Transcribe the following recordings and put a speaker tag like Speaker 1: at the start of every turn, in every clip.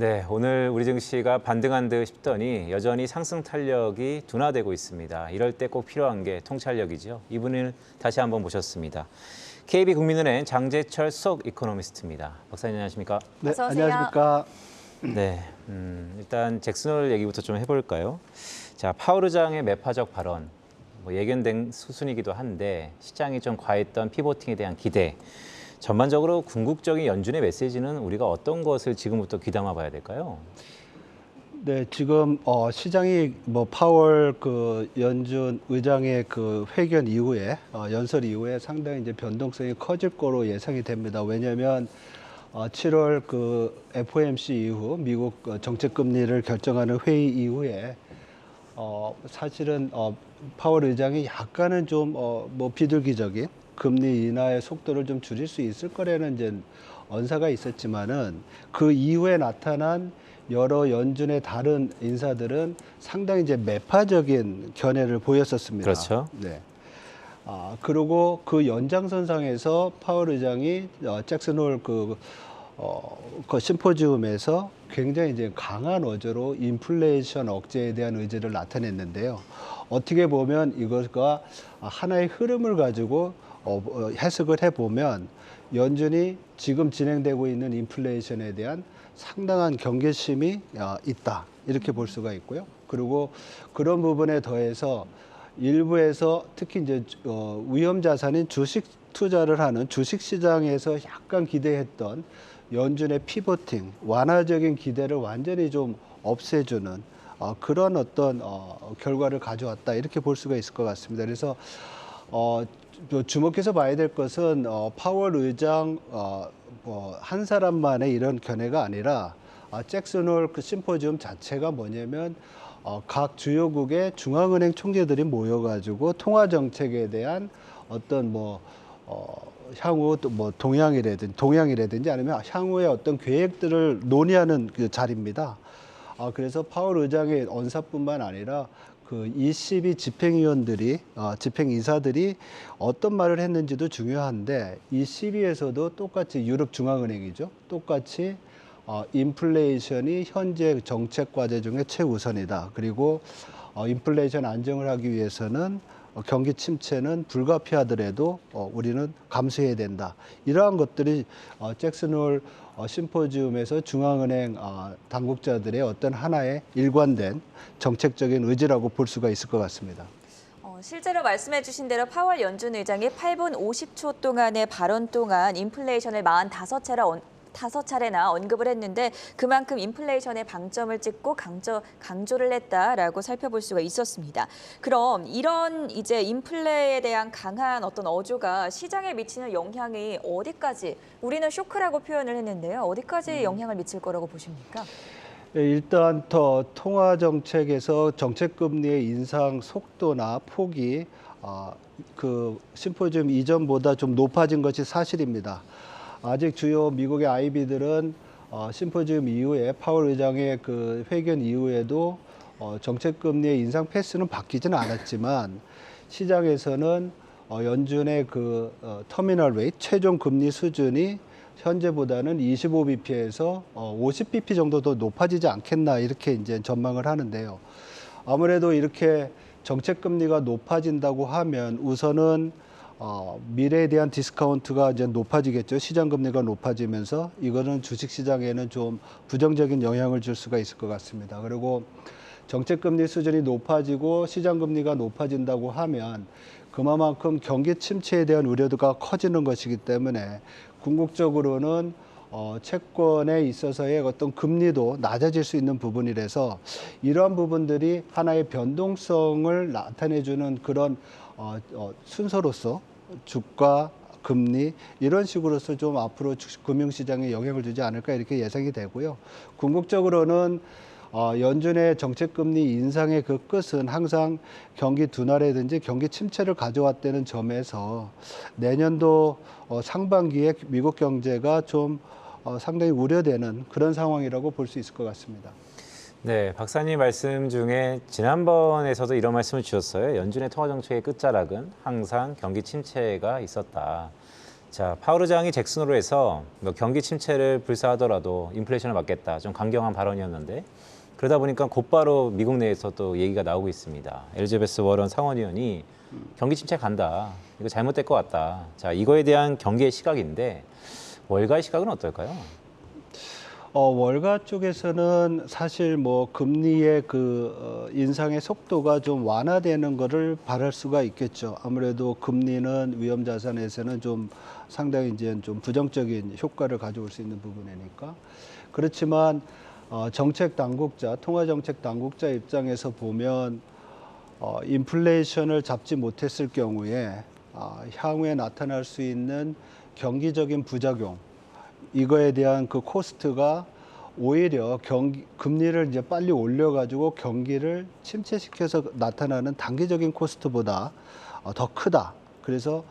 Speaker 1: 네, 오늘 우리 증시가 반등한 듯 싶더니 여전히 상승 탄력이 둔화되고 있습니다. 이럴 때 꼭 필요한 게 통찰력이죠. 이분을 다시 한번 모셨습니다. KB국민은행 장재철 수석 이코노미스트입니다. 박사님 안녕하십니까?
Speaker 2: 네. 안녕하십니까.
Speaker 1: 네, 음, 일단 잭슨홀 얘기부터 좀 해볼까요? 자, 파월 의장의 매파적 발언, 뭐 예견된 수순이기도 한데 시장이 좀 과했던 피보팅에 대한 기대. 전반적으로 궁극적인 연준의 메시지는 우리가 어떤 것을 지금부터 귀담아 봐야 될까요?
Speaker 2: 네, 지금 어, 시장이 뭐 파월 그 연준 의장의 그 회견 이후에 어, 연설 이후에 상당히 이제 변동성이 커질 거로 예상이 됩니다. 왜냐하면 어, 7월 그 FOMC 이후 미국 어, 정책 금리를 결정하는 회의 이후에 어, 사실은 어, 파월 의장이 약간은 좀 어, 뭐 비둘기적인 금리 인하의 속도를 좀 줄일 수 있을 거라는 이제 언사가 있었지만은 그 이후에 나타난 여러 연준의 다른 인사들은 상당히 이제 매파적인 견해를 보였었습니다.
Speaker 1: 그렇죠.
Speaker 2: 네. 아, 그리고 그 연장선상에서 파월 의장이 어, 잭슨 홀 그, 어, 그 심포지움에서 굉장히 이제 강한 어조로 인플레이션 억제에 대한 의지를 나타냈는데요. 어떻게 보면 이것과 하나의 흐름을 가지고 어, 어, 해석을 해보면 연준이 지금 진행되고 있는 인플레이션에 대한 상당한 경계심이 어, 있다 이렇게 볼 수가 있고요. 그리고 그런 부분에 더해서 일부에서 특히 이제 어, 위험 자산인 주식 투자를 하는 주식 시장에서 약간 기대했던 연준의 피보팅 완화적인 기대를 완전히 좀 없애주는 어, 그런 어떤 어, 결과를 가져왔다 이렇게 볼 수가 있을 것 같습니다. 그래서 어, 또 주목해서 봐야 될 것은 어, 파월 의장 어, 뭐, 한 사람만의 이런 견해가 아니라 아, 잭슨홀 그 심포지움 자체가 뭐냐면 어, 각 주요국의 중앙은행 총재들이 모여가지고 통화 정책에 대한 어떤 뭐 어, 향후 또 뭐 동향이라든지 동향이라든지 아니면 향후의 어떤 계획들을 논의하는 그 자리입니다. 아, 그래서 파월 의장의 언사뿐만 아니라 그 22 집행위원들이 어, 집행이사들이 어떤 말을 했는지도 중요한데 이 12에서도 똑같이 유럽 중앙은행이죠. 똑같이 어, 인플레이션이 현재 정책 과제 중에 최우선이다. 그리고 어, 인플레이션 안정을 하기 위해서는 어, 경기 침체는 불가피하더라도 어, 우리는 감수해야 된다. 이러한 것들이 어, 잭슨홀 어, 심포지움에서 중앙은행 어, 당국자들의 어떤 하나의 일관된 정책적인 의지라고 볼 수가 있을 것 같습니다.
Speaker 3: 어, 실제로 말씀해 주신 대로 파월 연준 의장이 8분 50초 동안의 발언 동안 인플레이션을 45차례 언, 다섯 차례나 언급을 했는데 그만큼 인플레이션에 방점을 찍고 강조, 강조를 했다라고 살펴볼 수가 있었습니다. 그럼 이런 이제 인플레에 대한 강한 어떤 어조가 시장에 미치는 영향이 어디까지 우리는 쇼크라고 표현을 했는데요. 어디까지 영향을 미칠 거라고 보십니까?
Speaker 2: 예, 일단 더 통화 정책에서 정책 금리의 인상 속도나 폭이 아, 그 심포지움 이전보다 좀 높아진 것이 사실입니다. 아직 주요 미국의 아이비들은 어, 심포지움 이후에 파월 의장의 그 회견 이후에도 어, 정책 금리의 인상 패스는 바뀌지는 않았지만 시장에서는 어, 연준의 그 어, 터미널 레이트 최종 금리 수준이 현재보다는 25bp에서 어, 50bp 정도 더 높아지지 않겠나 이렇게 이제 전망을 하는데요. 아무래도 이렇게 정책 금리가 높아진다고 하면 우선은 어, 미래에 대한 디스카운트가 이제 높아지겠죠. 시장 금리가 높아지면서 이거는 주식 시장에는 좀 부정적인 영향을 줄 수가 있을 것 같습니다. 그리고 정책 금리 수준이 높아지고 시장 금리가 높아진다고 하면 그만큼 경기 침체에 대한 우려도가 커지는 것이기 때문에 궁극적으로는 어, 채권에 있어서의 어떤 금리도 낮아질 수 있는 부분이라서 이러한 부분들이 하나의 변동성을 나타내주는 그런 어, 어, 순서로서 주가 금리 이런 식으로서 좀 앞으로 금융시장에 영향을 주지 않을까 이렇게 예상이 되고요. 궁극적으로는 어, 연준의 정책 금리 인상의 그 끝은 항상 경기 둔화라든지 경기 침체를 가져왔다는 점에서 내년도 어, 상반기에 미국 경제가 좀 어, 상당히 우려되는 그런 상황이라고 볼 수 있을 것 같습니다.
Speaker 1: 네, 박사님 말씀 중에 지난번에서도 이런 말씀을 주셨어요. 연준의 통화 정책의 끝자락은 항상 경기 침체가 있었다. 자, 파월 의장이 잭슨으로 해서 뭐 경기 침체를 불사하더라도 인플레이션을 막겠다. 좀 강경한 발언이었는데 그러다 보니까 곧바로 미국 내에서 또 얘기가 나오고 있습니다. 엘리자베스 워런 상원의원이 경기 침체 간다. 이거 잘못될 것 같다. 자, 이거에 대한 경계의 시각인데 월가의 시각은 어떨까요?
Speaker 2: 어, 월가 쪽에서는 사실 뭐 금리의 그 어, 인상의 속도가 좀 완화되는 것을 바랄 수가 있겠죠. 아무래도 금리는 위험 자산에서는 좀 상당히 이제 좀 부정적인 효과를 가져올 수 있는 부분이니까. 그렇지만 어, 정책 당국자, 통화 정책 당국자 입장에서 보면 어, 인플레이션을 잡지 못했을 경우에 아, 향후에 나타날 수 있는 경기적인 부작용 이거에 대한 그 코스트가 오히려 경기 금리를 이제 빨리 올려가지고 경기를 침체시켜서 나타나는 단기적인 코스트보다 어, 더 크다. 그래서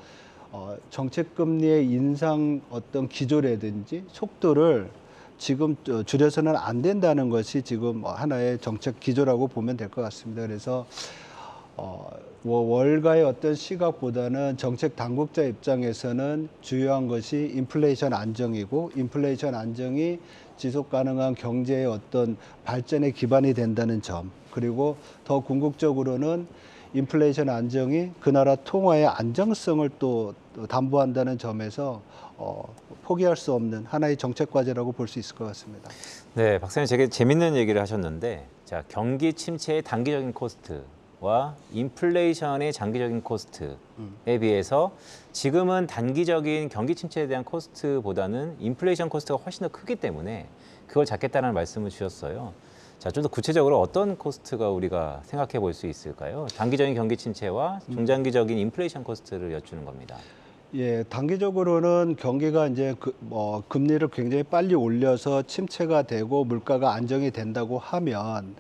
Speaker 2: 어, 정책 금리의 인상 어떤 기조라든지 속도를 지금 어, 줄여서는 안 된다는 것이 지금 하나의 정책 기조라고 보면 될 것 같습니다. 그래서 어, 뭐 월가의 어떤 시각보다는 정책 당국자 입장에서는 중요한 것이 인플레이션 안정이고 인플레이션 안정이 지속 가능한 경제의 어떤 발전의 기반이 된다는 점 그리고 더 궁극적으로는 인플레이션 안정이 그 나라 통화의 안정성을 또 담보한다는 점에서 어, 포기할 수 없는 하나의 정책 과제라고 볼 수 있을 것 같습니다.
Speaker 1: 네, 박사님 되게 재밌는 얘기를 하셨는데 자, 경기 침체의 단기적인 코스트 와 인플레이션의 장기적인 코스트에 비해서 지금은 단기적인 경기 침체에 대한 코스트보다는 인플레이션 코스트가 훨씬 더 크기 때문에 그걸 잡겠다는 말씀을 주셨어요. 자, 좀 더 구체적으로 어떤 코스트가 우리가 생각해 볼 수 있을까요? 단기적인 경기 침체와 중장기적인 인플레이션 코스트를 여쭈는 겁니다.
Speaker 2: 예, 단기적으로는 경기가 이제 그, 뭐 금리를 굉장히 빨리 올려서 침체가 되고 물가가 안정이 된다고 하면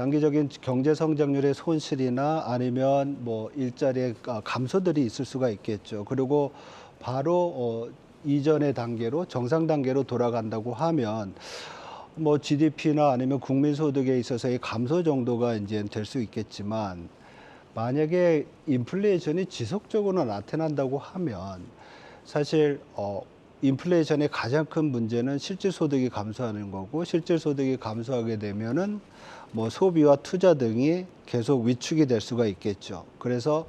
Speaker 2: 단기적인 경제 성장률의 손실이나 아니면 뭐 일자리의 아, 감소들이 있을 수가 있겠죠. 그리고 바로 어, 이전의 단계로 정상 단계로 돌아간다고 하면 뭐 GDP나 아니면 국민 소득에 있어서의 감소 정도가 이제 될 수 있겠지만 만약에 인플레이션이 지속적으로 나타난다고 하면 사실 어 인플레이션의 가장 큰 문제는 실질 소득이 감소하는 거고 실질 소득이 감소하게 되면은 뭐 소비와 투자 등이 계속 위축이 될 수가 있겠죠. 그래서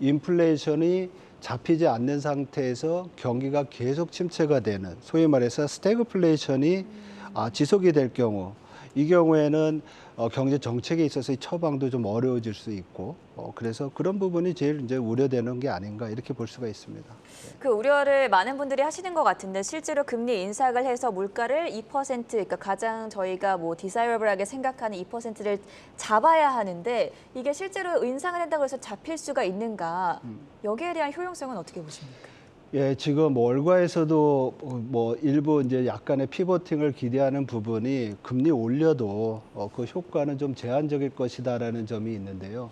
Speaker 2: 인플레이션이 잡히지 않는 상태에서 경기가 계속 침체가 되는 소위 말해서 스태그플레이션이 아, 지속이 될 경우 이 경우에는 어, 경제 정책에 있어서의 처방도 좀 어려워질 수 있고 어, 그래서 그런 부분이 제일 이제 우려되는 게 아닌가 이렇게 볼 수가 있습니다.
Speaker 3: 그 우려를 많은 분들이 하시는 것 같은데 실제로 금리 인상을 해서 물가를 2% 그러니까 가장 저희가 뭐 디사이러블하게 생각하는 2%를 잡아야 하는데 이게 실제로 인상을 한다고 해서 잡힐 수가 있는가 여기에 대한 효용성은 어떻게 보십니까?
Speaker 2: 예, 지금 월가에서도 뭐 일부 이제 약간의 피보팅을 기대하는 부분이 금리 올려도 어, 그 효과는 좀 제한적일 것이다라는 점이 있는데요.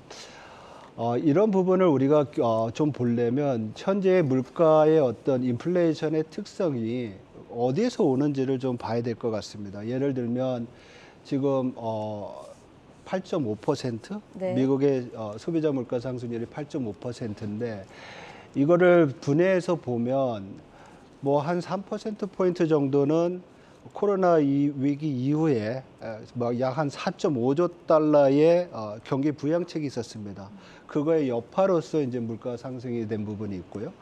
Speaker 2: 어, 이런 부분을 우리가 어, 좀 보려면 현재의 물가의 어떤 인플레이션의 특성이 어디에서 오는지를 좀 봐야 될 것 같습니다. 예를 들면 지금 어, 8.5%
Speaker 3: 네.
Speaker 2: 미국의 어, 소비자 물가 상승률이 8.5%인데 이거를 분해해서 보면 뭐 한 3% 포인트 정도는 코로나 이 위기 이후에 뭐약한 4.5조 달러의 어, 경기 부양책이 있었습니다. 그거의 여파로서 이제 물가 상승이 된 부분이 있고요.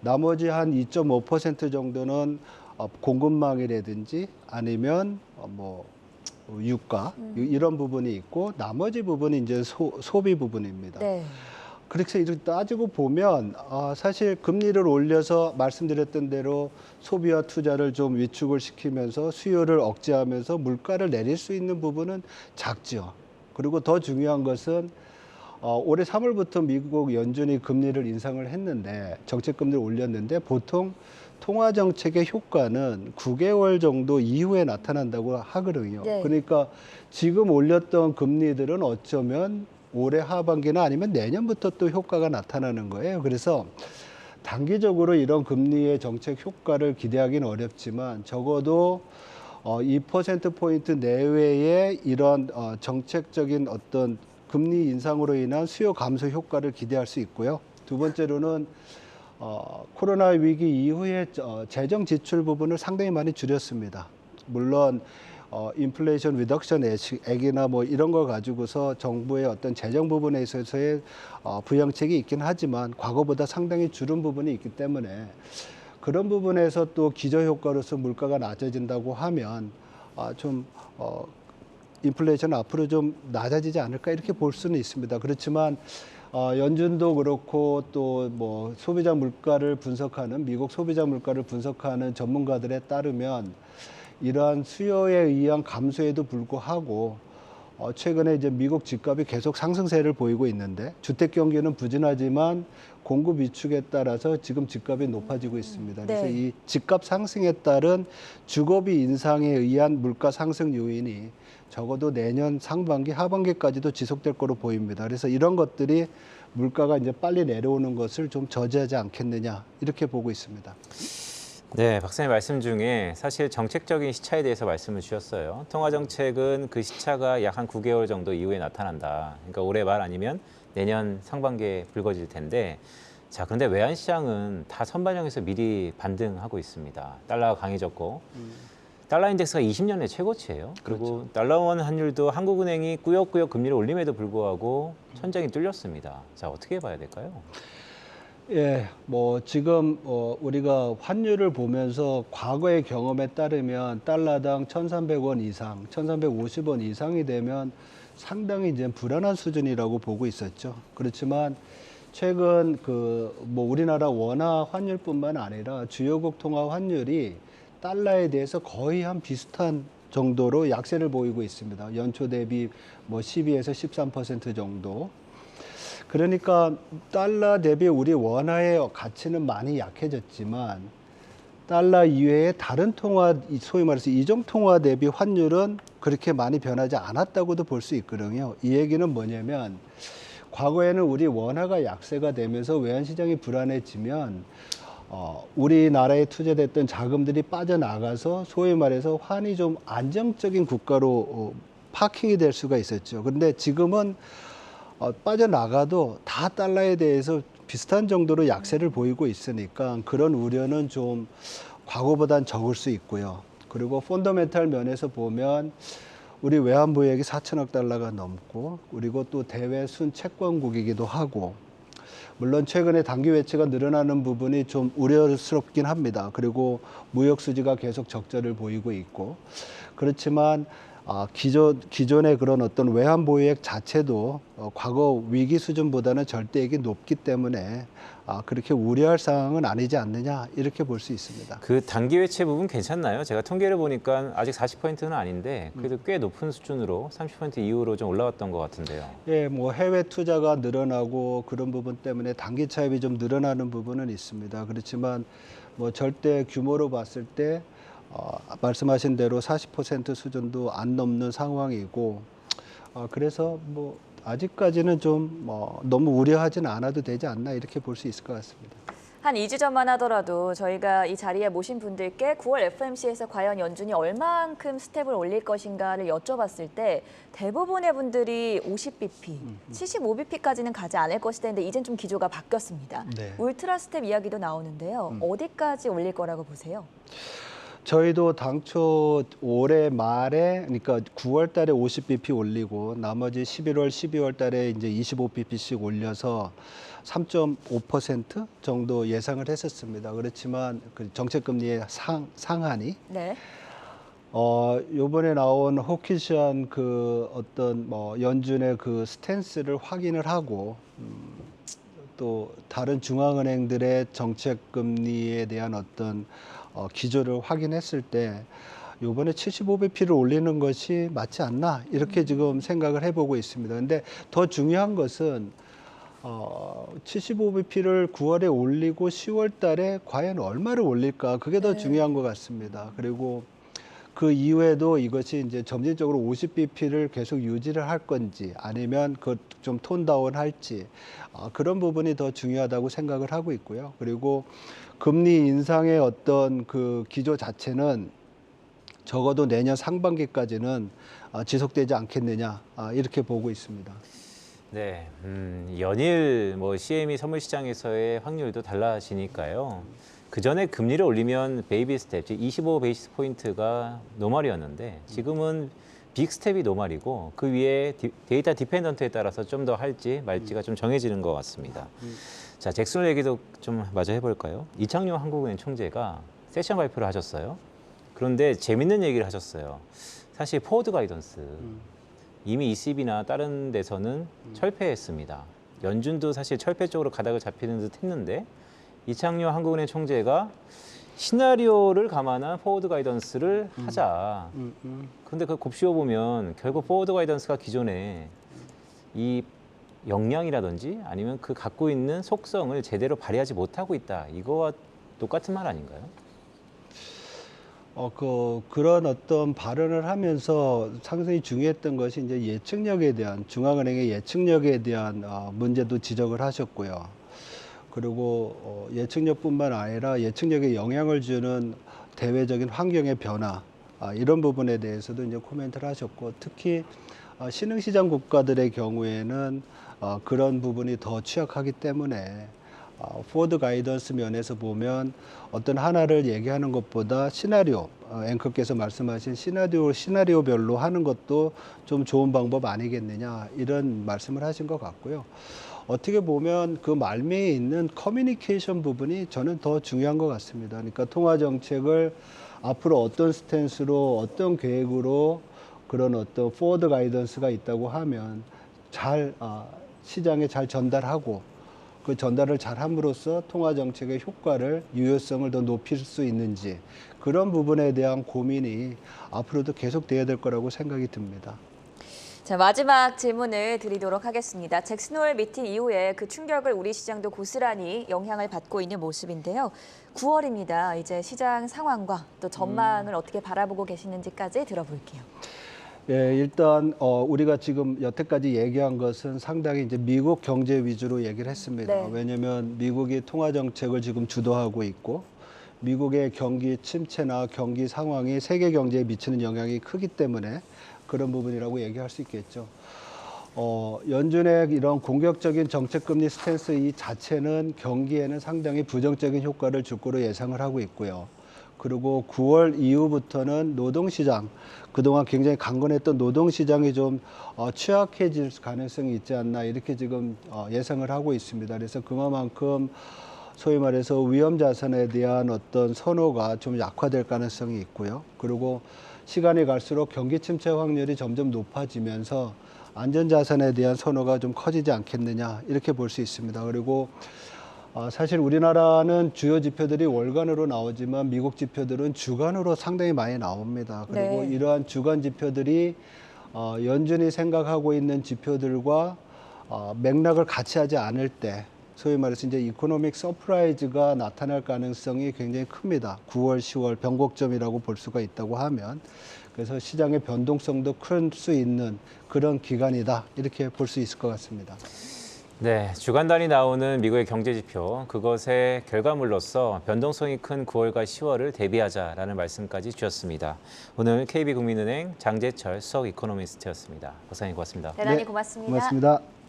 Speaker 2: 나머지 한 2.5% 정도는 어, 공급망이라든지 아니면 어, 뭐 유가 이- 이런 부분이 있고 나머지 부분이 이제 소, 소비 부분입니다.
Speaker 3: 네.
Speaker 2: 그렇게 이렇게 따지고 보면 아, 사실 금리를 올려서 말씀드렸던 대로 소비와 투자를 좀 위축을 시키면서 수요를 억제하면서 물가를 내릴 수 있는 부분은 작죠. 그리고 더 중요한 것은 어, 올해 3월부터 미국 연준이 금리를 인상을 했는데 정책 금리를 올렸는데 보통 통화 정책의 효과는 9개월 정도 이후에 나타난다고 하거든요.
Speaker 3: 네.
Speaker 2: 그러니까 지금 올렸던 금리들은 어쩌면 올해 하반기나 아니면 내년부터 또 효과가 나타나는 거예요. 그래서 단기적으로 이런 금리의 정책 효과를 기대하기는 어렵지만 적어도 어, 2% 포인트 내외의 이런 어, 정책적인 어떤 금리 인상으로 인한 수요 감소 효과를 기대할 수 있고요. 두 번째로는 어, 코로나 위기 이후에 어, 재정 지출 부분을 상당히 많이 줄였습니다. 물론 어, 인플레이션 리덕션 액이나 뭐 이런 거 가지고서 정부의 어떤 재정 부분에 있어서의 어, 부양책이 있긴 하지만 과거보다 상당히 줄은 부분이 있기 때문에 그런 부분에서 또 기저 효과로서 물가가 낮아진다고 하면 아, 좀 어, 인플레이션 앞으로 좀 낮아지지 않을까 이렇게 볼 수는 있습니다. 그렇지만 어, 연준도 그렇고 또 뭐 소비자 물가를 분석하는 미국 소비자 물가를 분석하는 전문가들에 따르면 이러한 수요에 의한 감소에도 불구하고 어, 최근에 이제 미국 집값이 계속 상승세를 보이고 있는데 주택 경기는 부진하지만 공급 위축에 따라서 지금 집값이 높아지고 있습니다. 그래서
Speaker 3: 네.
Speaker 2: 이 집값 상승에 따른 주거비 인상에 의한 물가 상승 요인이 적어도 내년 상반기 하반기까지도 지속될 거로 보입니다. 그래서 이런 것들이 물가가 이제 빨리 내려오는 것을 좀 저지하지 않겠느냐 이렇게 보고 있습니다.
Speaker 1: 네, 박사님 말씀 중에 사실 정책적인 시차에 대해서 말씀을 주셨어요. 통화 정책은 그 시차가 약 한 9개월 정도 이후에 나타난다. 그러니까 올해 말 아니면 내년 상반기에 불거질 텐데 자, 그런데 외환 시장은 다 선반영해서 미리 반등하고 있습니다. 달러가 강해졌고 달러 인덱스가 20년 내 최고치예요. 그리고 달러 원 환율도 한국은행이 꾸역꾸역 금리를 올림에도 불구하고 천장이 뚫렸습니다. 자, 어떻게 봐야 될까요?
Speaker 2: 예, 뭐 지금 어, 우리가 환율을 보면서 과거의 경험에 따르면 달러당 1,300원 이상, 1,350원 이상이 되면 상당히 이제 불안한 수준이라고 보고 있었죠. 그렇지만 최근 그 뭐 우리나라 원화 환율뿐만 아니라 주요국 통화 환율이 달러에 대해서 거의 한 비슷한 정도로 약세를 보이고 있습니다. 연초 대비 뭐 12에서 13% 정도. 그러니까 달러 대비 우리 원화의 가치는 많이 약해졌지만 달러 이외의 다른 통화, 이 소위 말해서 이종 통화 대비 환율은 그렇게 많이 변하지 않았다고도 볼 수 있거든요. 이 얘기는 뭐냐면 과거에는 우리 원화가 약세가 되면서 외환 시장이 불안해지면 어, 우리나라에 투자됐던 자금들이 빠져나가서 소위 말해서 환이 좀 안정적인 국가로 어, 파킹이 될 수가 있었죠. 그런데 지금은 어, 빠져나가도 다 달러에 대해서 비슷한 정도로 약세를 보이고 있으니까 그런 우려는 좀 과거보단 적을 수 있고요. 그리고 펀더멘탈 면에서 보면 우리 외환보유액이 4천억 달러가 넘고 그리고 또 대외 순 채권국이기도 하고 물론 최근에 단기 외채가 늘어나는 부분이 좀 우려스럽긴 합니다. 그리고 무역 수지가 계속 적자를 보이고 있고 그렇지만 아, 기존 기존의 그런 어떤 외환 보유액 자체도 어, 과거 위기 수준보다는 절대액이 높기 때문에 아, 그렇게 우려할 상황은 아니지 않느냐 이렇게 볼 수 있습니다.
Speaker 1: 그 단기 외채 부분 괜찮나요? 제가 통계를 보니까 아직 40%는 아닌데 그래도 꽤 높은 수준으로 30% 이후로 좀 올라왔던 것 같은데요.
Speaker 2: 예, 뭐 해외 투자가 늘어나고 그런 부분 때문에 단기 차입이 좀 늘어나는 부분은 있습니다. 그렇지만 뭐 절대 규모로 봤을 때 어, 말씀하신 대로 40% 수준도 안 넘는 상황이고 어, 그래서 뭐 아직까지는 좀 뭐 너무 우려하지는 않아도 되지 않나 이렇게 볼 수 있을 것 같습니다.
Speaker 3: 한 2주 전만 하더라도 저희가 이 자리에 모신 분들께 9월 FMC에서 과연 연준이 얼만큼 스텝을 올릴 것인가를 여쭤봤을 때 대부분의 분들이 50bp, 75bp까지는 가지 않을 것이다 했는데 이젠 좀 기조가 바뀌었습니다.
Speaker 2: 네.
Speaker 3: 울트라 스텝 이야기도 나오는데요. 어디까지 올릴 거라고 보세요?
Speaker 2: 저희도 당초 올해 말에 그러니까 9월 달에 50bp 올리고 나머지 11월, 12월 달에 이제 25bp씩 올려서 3.5% 정도 예상을 했었습니다. 그렇지만 그 정책 금리의 상 상한이
Speaker 3: 네.
Speaker 2: 어 요번에 나온 호키시한 그 어떤 뭐 연준의 그 스탠스를 확인을 하고 음, 또 다른 중앙은행들의 정책 금리에 대한 어떤 어, 기조를 확인했을 때 요번에 75bp를 올리는 것이 맞지 않나 이렇게 지금 생각을 해보고 있습니다. 근데 더 중요한 것은 어, 75bp를 9월에 올리고 10월 달에 과연 얼마를 올릴까 그게 더
Speaker 3: 네.
Speaker 2: 중요한 것 같습니다. 그리고 그 이후에도 이것이 이제 점진적으로 50bp를 계속 유지를 할 건지 아니면 그 좀 톤다운 할지 아, 그런 부분이 더 중요하다고 생각을 하고 있고요. 그리고 금리 인상의 어떤 그 기조 자체는 적어도 내년 상반기까지는 아, 지속되지 않겠느냐 아, 이렇게 보고 있습니다.
Speaker 1: 네, 음, 연일 뭐 CME 선물 시장에서의 확률도 달라지니까요. 그 전에 금리를 올리면 베이비 스텝, 즉 25 베이스 포인트가 노말이었는데 지금은 빅 스텝이 노말이고 그 위에 디, 데이터 디펜던트에 따라서 좀 더 할지 말지가 좀 정해지는 것 같습니다. 자, 잭슨 얘기도 좀 마저 해볼까요? 이창용 한국은행 총재가 세션 발표를 하셨어요. 그런데 재밌는 얘기를 하셨어요. 사실 포워드 가이던스 이미 ECB나 다른 데서는 철폐했습니다. 연준도 사실 철폐 쪽으로 가닥을 잡히는 듯 했는데 이창용 한국은행 총재가 시나리오를 감안한 포워드 가이던스를 하자.
Speaker 2: 음, 음.
Speaker 1: 근데 그 곱씹어 보면 결국 포워드 가이던스가 기존에 이 역량이라든지 아니면 그 갖고 있는 속성을 제대로 발휘하지 못하고 있다. 이거와 똑같은 말 아닌가요?
Speaker 2: 어, 그, 그런 어떤 발언을 하면서 상당히 중요했던 것이 이제 예측력에 대한, 중앙은행의 예측력에 대한 어, 문제도 지적을 하셨고요. 그리고 어, 예측력뿐만 아니라 예측력에 영향을 주는 대외적인 환경의 변화, 아, 이런 부분에 대해서도 이제 코멘트를 하셨고, 특히 어, 신흥시장 국가들의 경우에는 어, 그런 부분이 더 취약하기 때문에 어, 포워드 가이던스 면에서 보면 어떤 하나를 얘기하는 것보다 시나리오, 어, 앵커께서 말씀하신 시나리오, 시나리오별로 하는 것도 좀 좋은 방법 아니겠느냐 이런 말씀을 하신 것 같고요. 어떻게 보면 그 말미에 있는 커뮤니케이션 부분이 저는 더 중요한 것 같습니다. 그러니까 통화 정책을 앞으로 어떤 스탠스로 어떤 계획으로 그런 어떤 포워드 가이던스가 있다고 하면 잘 아, 시장에 잘 전달하고 그 전달을 잘 함으로써 통화 정책의 효과를 유효성을 더 높일 수 있는지 그런 부분에 대한 고민이 앞으로도 계속 돼야 될 거라고 생각이 듭니다.
Speaker 3: 자, 마지막 질문을 드리도록 하겠습니다. 잭슨홀 미팅 이후에 그 충격을 우리 시장도 고스란히 영향을 받고 있는 모습인데요. 9월입니다. 이제 시장 상황과 또 전망을 어떻게 바라보고 계시는지까지 들어볼게요.
Speaker 2: 예, 일단 어, 우리가 지금 여태까지 얘기한 것은 상당히 이제 미국 경제 위주로 얘기를 했습니다.
Speaker 3: 네.
Speaker 2: 왜냐하면 미국이 통화 정책을 지금 주도하고 있고 미국의 경기 침체나 경기 상황이 세계 경제에 미치는 영향이 크기 때문에 그런 부분이라고 얘기할 수 있겠죠. 어, 연준의 이런 공격적인 정책금리 스탠스 이 자체는 경기에는 상당히 부정적인 효과를 줄 거로 예상을 하고 있고요. 그리고 9월 이후부터는 노동시장, 그동안 굉장히 강건했던 노동시장이 좀 어, 취약해질 가능성이 있지 않나 이렇게 지금 어, 예상을 하고 있습니다. 그래서 그만큼 소위 말해서 위험 자산에 대한 어떤 선호가 좀 약화될 가능성이 있고요. 그리고 시간이 갈수록 경기 침체 확률이 점점 높아지면서 안전 자산에 대한 선호가 좀 커지지 않겠느냐 이렇게 볼 수 있습니다. 그리고 어, 사실 우리나라는 주요 지표들이 월간으로 나오지만 미국 지표들은 주간으로 상당히 많이 나옵니다. 그리고
Speaker 3: 네.
Speaker 2: 이러한 주간 지표들이 어, 연준이 생각하고 있는 지표들과 어, 맥락을 같이 하지 않을 때 소위 말해서 이제 이코노믹 서프라이즈가 나타날 가능성이 굉장히 큽니다. 9월, 10월 변곡점이라고 볼 수가 있다고 하면 그래서 시장의 변동성도 클 수 있는 그런 기간이다 이렇게 볼 수 있을 것 같습니다.
Speaker 1: 네, 주간 단위 나오는 미국의 경제 지표 그것의 결과물로서 변동성이 큰 9월과 10월을 대비하자라는 말씀까지 주셨습니다. 오늘 KB국민은행 장재철 수석 이코노미스트였습니다. 박사님 고맙습니다.
Speaker 3: 대단히
Speaker 2: 네,
Speaker 3: 고맙습니다.
Speaker 2: 고맙습니다.